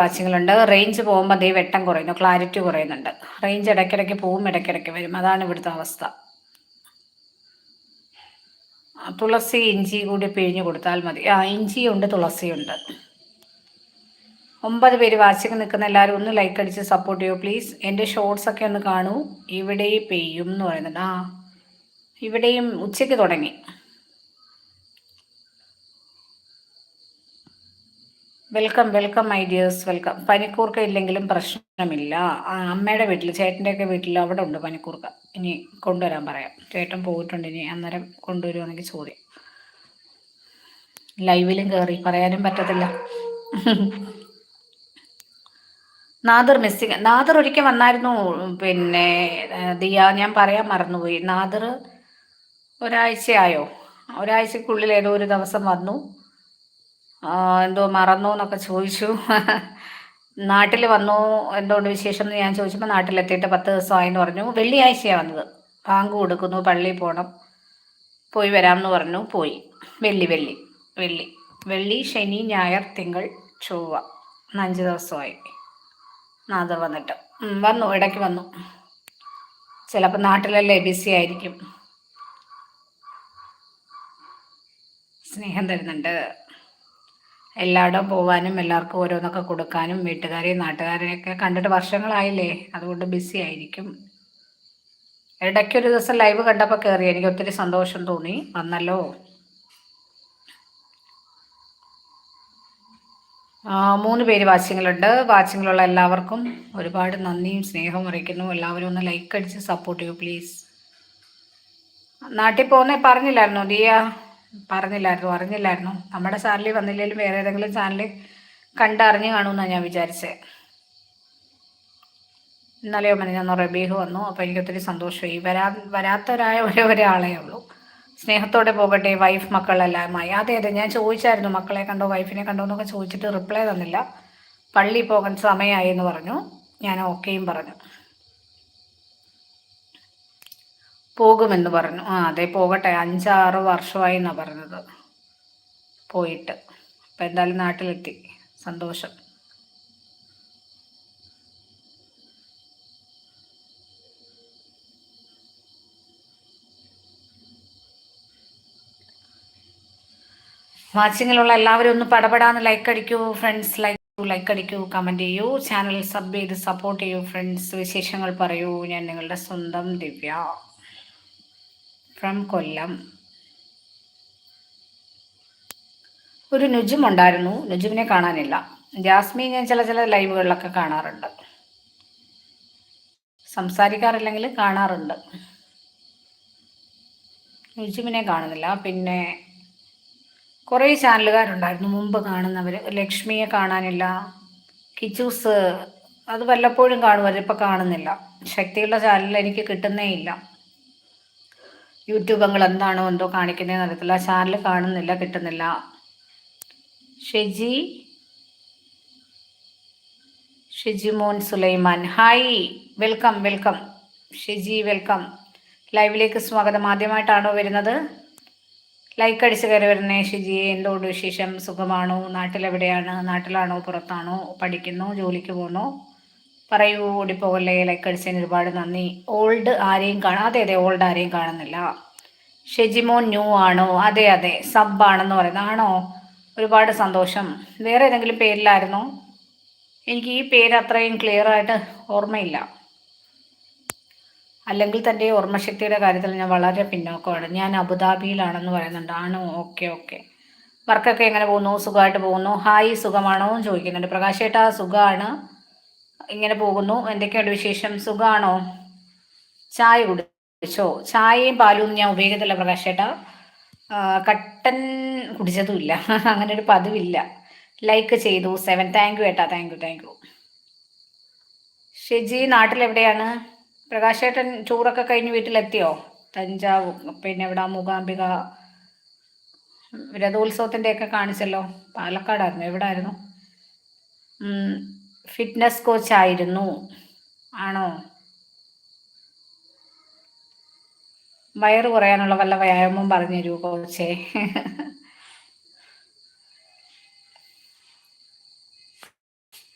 വാച്ചിങ്ങളുണ്ട് range പോകുമ്പോൾ അതേ വെട്ടം കുറയുന്നു ക്ലാരിറ്റി കുറയുന്നുണ്ട്. റേഞ്ച് ഇടയ്ക്കിടയ്ക്ക് പോവും ഇടയ്ക്കിടയ്ക്ക് വരും. അതാണ് ഇവിടുത്തെ അവസ്ഥ. തുളസി ഇഞ്ചി കൂടി പിഴിഞ്ഞ് കൊടുത്താൽ മതി. ആ ഇഞ്ചിയുണ്ട് തുളസിയുണ്ട്. ഒമ്പത് പേര് വാച്ചിങ് നിൽക്കുന്ന എല്ലാവരും ഒന്ന് ലൈക്ക് അടിച്ച് സപ്പോർട്ട് ചെയ്യൂ പ്ലീസ് എന്റെ ഷോർട്സ് ഒക്കെ ഒന്ന് കാണൂ. ഇവിടെ പെയ്യും എന്ന് പറയുന്നുണ്ട്. ആ ഇവിടെയും ഉച്ചയ്ക്ക് തുടങ്ങി. Welcome welcome my dears welcome. പനിക്കൂർക്ക ഇല്ലെങ്കിലും പ്രശ്നമില്ല. അമ്മയുടെ വീട്ടിൽ ചേട്ടന്റെയൊക്കെ വീട്ടിൽ അവിടെ ഉണ്ട് പനിക്കൂർക്ക. ഇനി കൊണ്ടുവരാൻ പറയാം. ചേട്ടൻ പോയിട്ടുണ്ട് ഇനി അന്നേരം കൊണ്ടുവരുവാണെങ്കിൽ ചോദ്യം. ലൈവിലും കയറി പറയാനും പറ്റത്തില്ല. നാദർ മിസ്സിങ് നാദർ ഒരിക്കൽ വന്നായിരുന്നു പിന്നെ ദിയ ഞാൻ പറയാൻ മറന്നുപോയി. നാദർ ഒരാഴ്ചയായോ? ഒരാഴ്ചക്കുള്ളിൽ ഏതോ ഒരു ദിവസം വന്നു. എന്തോ മറന്നു എന്നൊക്കെ ചോദിച്ചു. നാട്ടിൽ വന്നു എന്തുകൊണ്ട് വിശേഷം എന്ന് ഞാൻ ചോദിച്ചപ്പോൾ നാട്ടിലെത്തിയിട്ട് പത്ത് ദിവസമായി എന്ന് പറഞ്ഞു. വെള്ളിയാഴ്ചയാണ് വന്നത്. ബാങ്ക് കൊടുക്കുന്നു പള്ളിയിൽ പോകണം പോയി വരാമെന്ന് പറഞ്ഞു പോയി. വെള്ളി വെള്ളി വെള്ളി. വെള്ളി ശനി ഞായർ തിങ്കൾ ചൊവ്വ. അഞ്ച് ദിവസമായി. നാദർ വന്നിട്ട്. വന്നു ഇടയ്ക്ക് വന്നു. ചിലപ്പോൾ നാട്ടിലല്ലേ ബിസി ആയിരിക്കും. സ്നേഹം തരുന്നുണ്ട്. എല്ലായിടവും പോവാനും എല്ലാവർക്കും ഓരോന്നൊക്കെ കൊടുക്കാനും വീട്ടുകാരെയും നാട്ടുകാരെയൊക്കെ കണ്ടിട്ട് വർഷങ്ങളായില്ലേ? അതുകൊണ്ട് ബിസി ആയിരിക്കും. ഇടയ്ക്ക് ഒരു ദിവസം ലൈവ് കണ്ടപ്പോൾ കയറി എനിക്ക് ഒത്തിരി സന്തോഷം തോന്നി. വന്നല്ലോ. മൂന്ന് പേര് വാച്ചിങ്ങിലുണ്ട്. വാച്ചിങ്ങിലുള്ള എല്ലാവർക്കും ഒരുപാട് നന്ദിയും സ്നേഹവും അറിയിക്കുന്നു. എല്ലാവരും ഒന്ന് ലൈക്ക് അടിച്ച് സപ്പോർട്ട് ചെയ്യൂ പ്ലീസ് നാട്ടിൽ പോകുന്നേ പറഞ്ഞില്ലായിരുന്നു ദിയ? പറഞ്ഞില്ലായിരുന്നു അറിഞ്ഞില്ലായിരുന്നു. നമ്മുടെ ചാനലിൽ വന്നില്ലെങ്കിലും വേറെ ഏതെങ്കിലും ചാനലിൽ കണ്ടറിഞ്ഞ് കാണുമെന്നാണ് ഞാൻ വിചാരിച്ചത് ഇന്നലെയോ ഞാൻ റബീഹ് വന്നു. അപ്പോൾ എനിക്കൊത്തിരി സന്തോഷമായി. വരാ വരാത്തവരായ ഒരേ ഒരാളേ ഉള്ളൂ. സ്നേഹത്തോടെ പോകട്ടെ വൈഫ് മക്കളെല്ലാമായി. അതെ അതെ ഞാൻ ചോദിച്ചായിരുന്നു മക്കളെ കണ്ടോ വൈഫിനെ കണ്ടോ എന്നൊക്കെ ചോദിച്ചിട്ട് റിപ്ലൈ തന്നില്ല. പള്ളി പോകാൻ സമയമായി എന്ന് പറഞ്ഞു. ഞാൻ ഓക്കെയും പറഞ്ഞു. പോകുമെന്ന് പറഞ്ഞു. ആ അതെ പോകട്ടെ. അഞ്ചാറ് വർഷമായി എന്നാണ് പറഞ്ഞത്. പോയിട്ട്. അപ്പം എന്തായാലും നാട്ടിലെത്തി. സന്തോഷം. വാച്ചിങ്ങിലുള്ള എല്ലാവരും ഒന്ന് പടപെടാന്ന് ലൈക്ക് അടിക്കൂ ഫ്രണ്ട്സ്. ലൈക്ക് ലൈക്ക് അടിക്കൂ കമന്റ് ചെയ്യൂ. ചാനൽ സബ് ചെയ്ത് സപ്പോർട്ട് ചെയ്യൂ ഫ്രണ്ട്സ്. വിശേഷങ്ങൾ പറയൂ. ഞാൻ നിങ്ങളുടെ സ്വന്തം ദിവ്യ. ഫ്രം കൊല്ലം. ഒരു നുജും ഉണ്ടായിരുന്നു നുജുമിനെ കാണാനില്ല. ജാസ്മി ഞാൻ ചില ചില ലൈവുകളിലൊക്കെ കാണാറുണ്ട്. സംസാരിക്കാറില്ലെങ്കിൽ കാണാറുണ്ട്. നുജുമിനെ കാണുന്നില്ല. പിന്നെ കുറേ ചാനലുകാരുണ്ടായിരുന്നു. മുമ്പ് കാണുന്നവർ ലക്ഷ്മിയെ കാണാനില്ല. കിച്ചൂസ്. അത് വല്ലപ്പോഴും കാണുമായിരുന്നു. ഇപ്പം കാണുന്നില്ല. ശക്തിയുള്ള ചാനൽ എനിക്ക് കിട്ടുന്നേ ഇല്ല. യൂട്യൂബ് എന്താണോ എന്തോ കാണിക്കുന്നതെന്ന് അറിയത്തില്ല ചാനൽ കാണുന്നില്ല കിട്ടുന്നില്ല. Sheji. Shijimon Sulaiman. Hi. Welcome welcome. Shiji welcome. ലൈവിലേക്ക് സ്വാഗതം. ആദ്യമായിട്ടാണോ വരുന്നത്? ലൈക്ക് അടിച്ച് കയറി വരുന്നേ ഷിജി. എന്തുകൊണ്ട് വിശേഷം? സുഖമാണോ? നാട്ടിലെവിടെയാണ്? നാട്ടിലാണോ? പുറത്താണോ? പഠിക്കുന്നു? ജോലിക്ക് പോകുന്നു പറയൂ ഓടിപ്പോകല്ലേ ലൈക്ക് അടിച്ചതിന് ഒരുപാട് നന്ദി. ഓൾഡ് ആരെയും കാണാം അതെ അതെ ഓൾഡ് ആരെയും കാണുന്നില്ല. ഷെജിമോൻ ന്യൂ ആണോ? അതെ അതെ സബ് ആണെന്ന് പറയുന്നത് ആണോ? ഒരുപാട് സന്തോഷം. വേറെ ഏതെങ്കിലും പേരിലായിരുന്നോ? എനിക്ക് ഈ പേര് അത്രയും ക്ലിയർ ആയിട്ട് ഓർമ്മയില്ല. അല്ലെങ്കിൽ തന്റെ ഓർമ്മശക്തിയുടെ കാര്യത്തിൽ ഞാൻ വളരെ പിന്നോക്കമാണ്. ഞാൻ അബുദാബിയിലാണെന്ന് പറയുന്നുണ്ട്. ആണോ? Okay okay. വർക്കൊക്കെ എങ്ങനെ പോകുന്നു? സുഖമായിട്ട് പോകുന്നു? ഹായ് സുഖമാണോ എന്ന് ചോദിക്കുന്നുണ്ട്. പ്രകാശേട്ടാ സുഖമാണ്. ഇങ്ങനെ പോകുന്നു. എന്തൊക്കെയുണ്ട് വിശേഷം? സുഖാണോ? ചായ കുടിച്ചോ? ചായയും പാലും ഒന്നും ഞാൻ ഉപയോഗിക്കത്തില്ല പ്രകാശേട്ടാ കട്ടൻ കുടിച്ചതുമില്ല. അങ്ങനെ ഒരു പതിവില്ല. ലൈക്ക് ചെയ്തു. സെവൻ. താങ്ക് യു ഏട്ടാ. Thank you thank you. Sheji നാട്ടിലെവിടെയാണ്? പ്രകാശേട്ടൻ ടൂറൊക്കെ കഴിഞ്ഞ് വീട്ടിലെത്തിയോ? തഞ്ചാവൂർ പിന്നെ ഇവിടെ മൂകാംബിക. രഥോത്സവത്തിന്റെയൊക്കെ കാണിച്ചല്ലോ. പാലക്കാടായിരുന്നു. എവിടെ ആയിരുന്നു ഫിറ്റ്നസ് കോച്ചായിരുന്നു ആണോ? വയറ് കുറയാനുള്ള വല്ല വ്യായാമം പറഞ്ഞു തരൂ കോച്ചേ